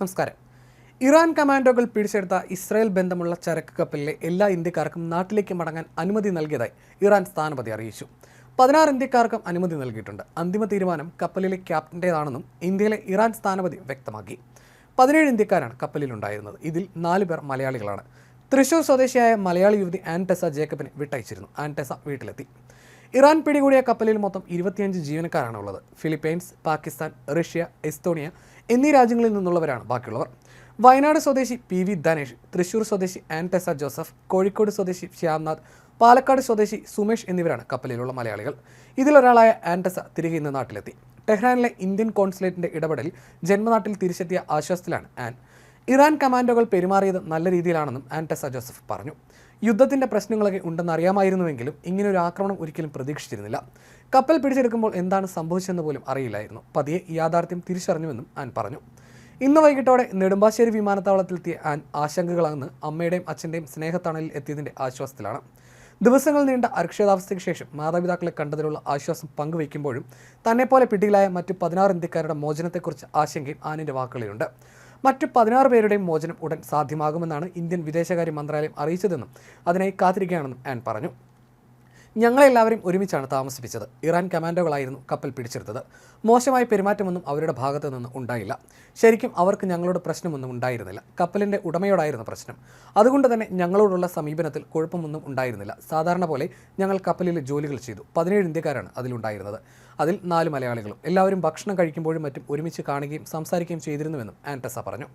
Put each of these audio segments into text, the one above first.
നമസ്കാരം. ഇറാൻ കമാൻഡോകൾ പിടിച്ചെടുത്ത ഇസ്രായേൽ ബന്ധമുള്ള ചരക്ക് കപ്പലിലെ എല്ലാ ഇന്ത്യക്കാർക്കും നാട്ടിലേക്ക് മടങ്ങാൻ അനുമതി നൽകിയതായി ഇറാൻ സ്ഥാനപതി അറിയിച്ചു. പതിനാറ് ഇന്ത്യക്കാർക്കും അനുമതി നൽകിയിട്ടുണ്ട്. അന്തിമ തീരുമാനം കപ്പലിലെ ക്യാപ്റ്റന്റേതാണെന്നും ഇന്ത്യയിലെ ഇറാൻ സ്ഥാനപതി വ്യക്തമാക്കി. പതിനേഴ് ഇന്ത്യക്കാരാണ് കപ്പലിലുണ്ടായിരുന്നത്. ഇതിൽ നാല് പേർ മലയാളികളാണ്. തൃശൂർ സ്വദേശിയായ മലയാളി യുവതി ആൻടെസ ജേക്കബിനെ വിട്ടയച്ചിരുന്നു. ആൻടെസ വീട്ടിലെത്തി. ഇറാൻ പിടികൂടിയ കപ്പലിൽ മൊത്തം ഇരുപത്തിയഞ്ച് ജീവനക്കാരാണ് ഉള്ളത് ഫിലിപ്പൈൻസ് പാകിസ്ഥാൻ റഷ്യ എസ്തോണിയ എന്നീ രാജ്യങ്ങളിൽ നിന്നുള്ളവരാണ് ബാക്കിയുള്ളവർ. വയനാട് സ്വദേശി പി വി ധനേഷ് തൃശൂർ സ്വദേശി ആൻടെസ ജോസഫ് കോഴിക്കോട് സ്വദേശി ശ്യാംനാഥ് പാലക്കാട് സ്വദേശി സുമേഷ് എന്നിവരാണ് കപ്പലിലുള്ള മലയാളികൾ. ഇതിലൊരാളായ ആൻടെസ തിരികെ ഇന്ന് നാട്ടിലെത്തി. ടെഹ്റാനിലെ ഇന്ത്യൻ കോൺസുലേറ്റിന്റെ ഇടപെടൽ ജന്മനാട്ടിൽ തിരിച്ചെത്തിയ ആശ്വാസത്തിലാണ് ആൻ. ഇറാൻ കമാൻഡോകൾ പെരുമാറിയത് നല്ല രീതിയിലാണെന്നും ആന്റസ ജോസഫ് പറഞ്ഞു. യുദ്ധത്തിന്റെ പ്രശ്നങ്ങളൊക്കെ ഉണ്ടെന്ന് അറിയാമായിരുന്നുവെങ്കിലും ഒരു ആക്രമണം ഒരിക്കലും പ്രതീക്ഷിച്ചിരുന്നില്ല. കപ്പൽ പിടിച്ചെടുക്കുമ്പോൾ എന്താണ് സംഭവിച്ചതെന്ന് പോലും അറിയില്ലായിരുന്നു. പതിയെ യാഥാർത്ഥ്യം തിരിച്ചറിഞ്ഞുവെന്നും ആൻ പറഞ്ഞു. ഇന്ന് വൈകിട്ടോടെ നെടുമ്പാശ്ശേരി വിമാനത്താവളത്തിലെത്തിയ ആൻ ആശങ്കകളാണെന്ന് അമ്മയുടെയും അച്ഛന്റെയും സ്നേഹത്തണലിൽ എത്തിയതിന്റെ ആശ്വാസത്തിലാണ്. ദിവസങ്ങൾ നീണ്ട അരക്ഷിതാവസ്ഥയ്ക്ക് ശേഷം മാതാപിതാക്കളെ കണ്ടതിലുള്ള ആശ്വാസം പങ്കുവയ്ക്കുമ്പോഴും തന്നെപ്പോലെ പിടിയിലായ മറ്റ് പതിനാറ് ഇന്ത്യക്കാരുടെ മോചനത്തെക്കുറിച്ച് ആശങ്കയും ആനിന്റെ വാക്കുകളിലുണ്ട്. മറ്റ് പതിനാറ് പേരുടെയും മോചനം ഉടൻ സാധ്യമാകുമെന്നാണ് ഇന്ത്യൻ വിദേശകാര്യ മന്ത്രാലയം അറിയിച്ചതെന്നും അതിനായി കാത്തിരിക്കുകയാണെന്നും ആൻ പറഞ്ഞു. ഞങ്ങളെല്ലാവരും ഒരുമിച്ചാണ് താമസിപ്പിച്ചത്. ഇറാൻ കമാൻഡോകളായിരുന്നു കപ്പൽ പിടിച്ചെടുത്തത്. മോശമായ പെരുമാറ്റമൊന്നും അവരുടെ ഭാഗത്തു നിന്ന് ഉണ്ടായില്ല. ശരിക്കും അവർക്ക് ഞങ്ങളോട് പ്രശ്നമൊന്നും ഉണ്ടായിരുന്നില്ല. കപ്പലിന്റെ ഉടമയോടായിരുന്നു പ്രശ്നം. അതുകൊണ്ട് തന്നെ ഞങ്ങളോടുള്ള സമീപനത്തിൽ കുഴപ്പമൊന്നും ഉണ്ടായിരുന്നില്ല. സാധാരണ പോലെ ഞങ്ങൾ കപ്പലിൽ ജോലികൾ ചെയ്തു. പതിനേഴ് ഇന്ത്യക്കാരാണ് അതിലുണ്ടായിരുന്നത്. അതിൽ നാല് മലയാളികളും. എല്ലാവരും ഭക്ഷണം കഴിക്കുമ്പോഴും മറ്റും ഒരുമിച്ച് കാണുകയും സംസാരിക്കുകയും ചെയ്തിരുന്നുവെന്നും ആന്റസ പറഞ്ഞു.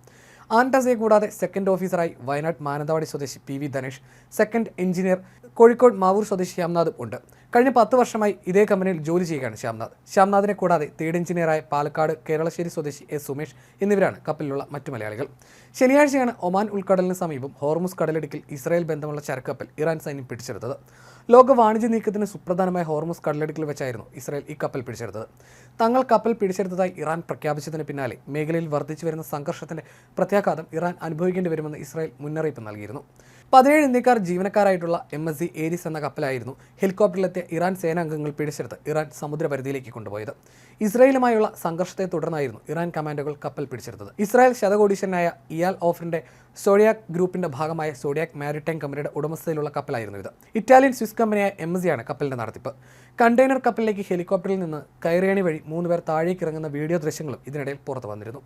ആന്റസയെ കൂടാതെ സെക്കൻഡ് ഓഫീസറായി വയനാട് മാനന്തവാടി സ്വദേശി P V Dhanesh second engineer Kozhikode Mavoor സ്വദേശി ശ്യാംനാഥും ഉണ്ട്. കഴിഞ്ഞ പത്ത് വർഷമായി ഇതേ കമ്പനിയിൽ ജോലി ചെയ്യുകയാണ് ശ്യാംനാഥ്. ശ്യാംനാഥിനെ കൂടാതെ തേർഡ് എഞ്ചിനീയറായ പാലക്കാട് കേരളശ്ശേരി സ്വദേശി എസ് സുമേഷ് എന്നിവരാണ് കപ്പലിലുള്ള മറ്റു മലയാളികൾ. ശനിയാഴ്ചയാണ് ഒമാൻ ഉൾക്കടലിന് സമീപം ഹോർമുസ് കടലിടുക്കിൽ ഇസ്രായേൽ ബന്ധമുള്ള ചരക്കപ്പൽ ഇറാൻ സൈന്യം പിടിച്ചെടുത്തത്. ലോക വാണിജ്യ നീക്കത്തിന് സുപ്രധാനമായ ഹോർമുസ് കടലിടുക്കിൽ വെച്ചായിരുന്നു ഇസ്രായേൽ ഈ കപ്പൽ പിടിച്ചെടുത്തത്. തങ്ങൾ കപ്പൽ പിടിച്ചെടുത്തതായി ഇറാൻ പ്രഖ്യാപിച്ചതിന് പിന്നാലെ മേഖലയിൽ വർദ്ധിച്ചു വരുന്ന സംഘർഷത്തിന്റെ പ്രത്യാഘാതം ഇറാൻ അനുഭവിക്കേണ്ടി വരുമെന്ന് ഇസ്രായേൽ മുന്നറിയിപ്പ് നൽകിയിരുന്നു. പതിനേഴ് ഇന്ത്യക്കാർ ജീവനക്കാരായിട്ടുള്ള എം എസ് സി ഏരിസ് എന്ന കപ്പലായിരുന്നു ഹെലികോപ്റ്ററിലെത്തിയ ഇറാൻ സേനാംഗങ്ങൾ പിടിച്ചെടുത്ത് ഇറാൻ സമുദ്രപരിധിയിലേക്ക് കൊണ്ടുപോയത്. ഇസ്രായേലുമായുള്ള സംഘർഷത്തെ തുടർന്നായിരുന്നു ഇറാൻ കമാൻഡോകൾ കപ്പൽ പിടിച്ചെടുത്തത്. ഇസ്രായേൽ ശതകോടീശ്വരനായ ഇയാൽ ഓഫറിന്റെ സോഡിയാക് ഗ്രൂപ്പിന്റെ ഭാഗമായ സോഡിയാക് മാരിടൈം കമ്പനിയുടെ ഉടമസ്ഥതയിലുള്ള കപ്പലായിരുന്നു ഇത്. ഇറ്റാലിയൻ സ്വിസ് കമ്പനിയായ എം എസ് ആണ് കപ്പലിന്റെ നടത്തിപ്പ്. കണ്ടെയ്നർ കപ്പലിലേക്ക് ഹെലികോപ്റ്ററിൽ നിന്ന് കയറിയണി വഴി മൂന്ന് പേർ താഴേക്ക് ഇറങ്ങുന്ന വീഡിയോ ദൃശ്യങ്ങളും ഇതിനിടയിൽ പുറത്തു വന്നിരുന്നു.